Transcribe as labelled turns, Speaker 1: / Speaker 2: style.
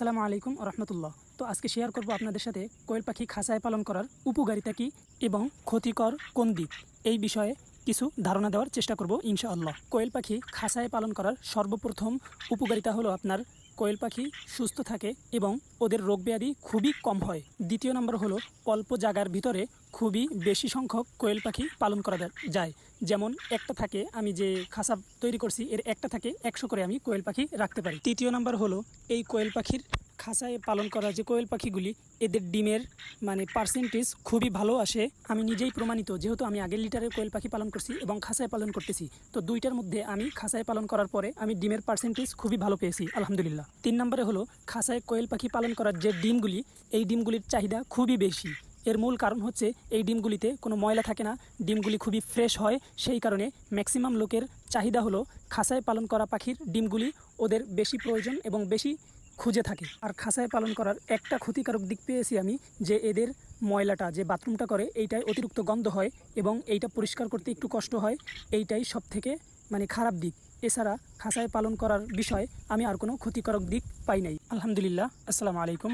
Speaker 1: আসসালামু আলাইকুম রহমতুল্লাহ। তো আজকে শেয়ার করব আপনাদের সাথে কোয়েল পাখি খাঁচায় পালন করার উপকারিতা কী এবং ক্ষতিকর কোন দিক? এই বিষয়ে কিছু ধারণা দেওয়ার চেষ্টা করব ইনশাআল্লাহ। কোয়েল পাখি খাঁচায় পালন করার সর্বপ্রথম উপকারিতা হলো আপনার কোয়েল পাখি সুস্থ থাকে এবং ওদের রোগ ব্যাধি খুবই কম হয়। দ্বিতীয় নম্বর হলো অল্প জায়গার ভিতরে খুবই বেশি সংখ্যক কোয়েল পাখি পালন করা যায়। যেমন একটা থাকে, আমি যে খাসা তৈরি করছি, এর একটা থাকে, একশো করে আমি কোয়েল পাখি রাখতে পারি। তৃতীয় নম্বর হলো এই কোয়েল পাখির খাঁচায় পালন করা যে কোয়েল পাখিগুলি, এদের ডিমের মানে পার্সেন্টেজ খুবই ভালো আসে। আমি নিজেই প্রমাণিত, যেহেতু আমি আগের লিটারে কোয়েল পাখি পালন করছি এবং খাঁচায় পালন করতেছি, তো দুইটার মধ্যে আমি খাঁচায় পালন করার পরে আমি ডিমের পার্সেন্টেজ খুবই ভালো পেয়েছি, আলহামদুলিল্লাহ। তিন নম্বরে হলো খাঁচায় কোয়েল পাখি পালন করার যে ডিমগুলি, এই ডিমগুলির চাহিদা খুবই বেশি। এর মূল কারণ হচ্ছে, এই ডিমগুলিতে কোনো ময়লা থাকে না, ডিমগুলি খুবই ফ্রেশ হয়, সেই কারণে ম্যাক্সিমাম লোকের চাহিদা হলো খাঁচায় পালন করা পাখির ডিমগুলি ওদের বেশি প্রয়োজন এবং বেশি খুঁজে থাকে। আর খাঁচায় পালন করার একটা ক্ষতিকারক দিক পেয়েছি আমি, যে এদের ময়লাটা, যে বাথরুমটা করে এইটাই অতিরিক্ত গন্ধ হয় এবং এইটা পরিষ্কার করতে একটু কষ্ট হয়, এইটাই সব থেকে মানে খারাপ দিক। এছাড়া খাঁচায় পালন করার বিষয়ে আমি আর কোনো ক্ষতিকারক দিক পাই নাই। আলহামদুলিল্লাহ। আসসালামু আলাইকুম।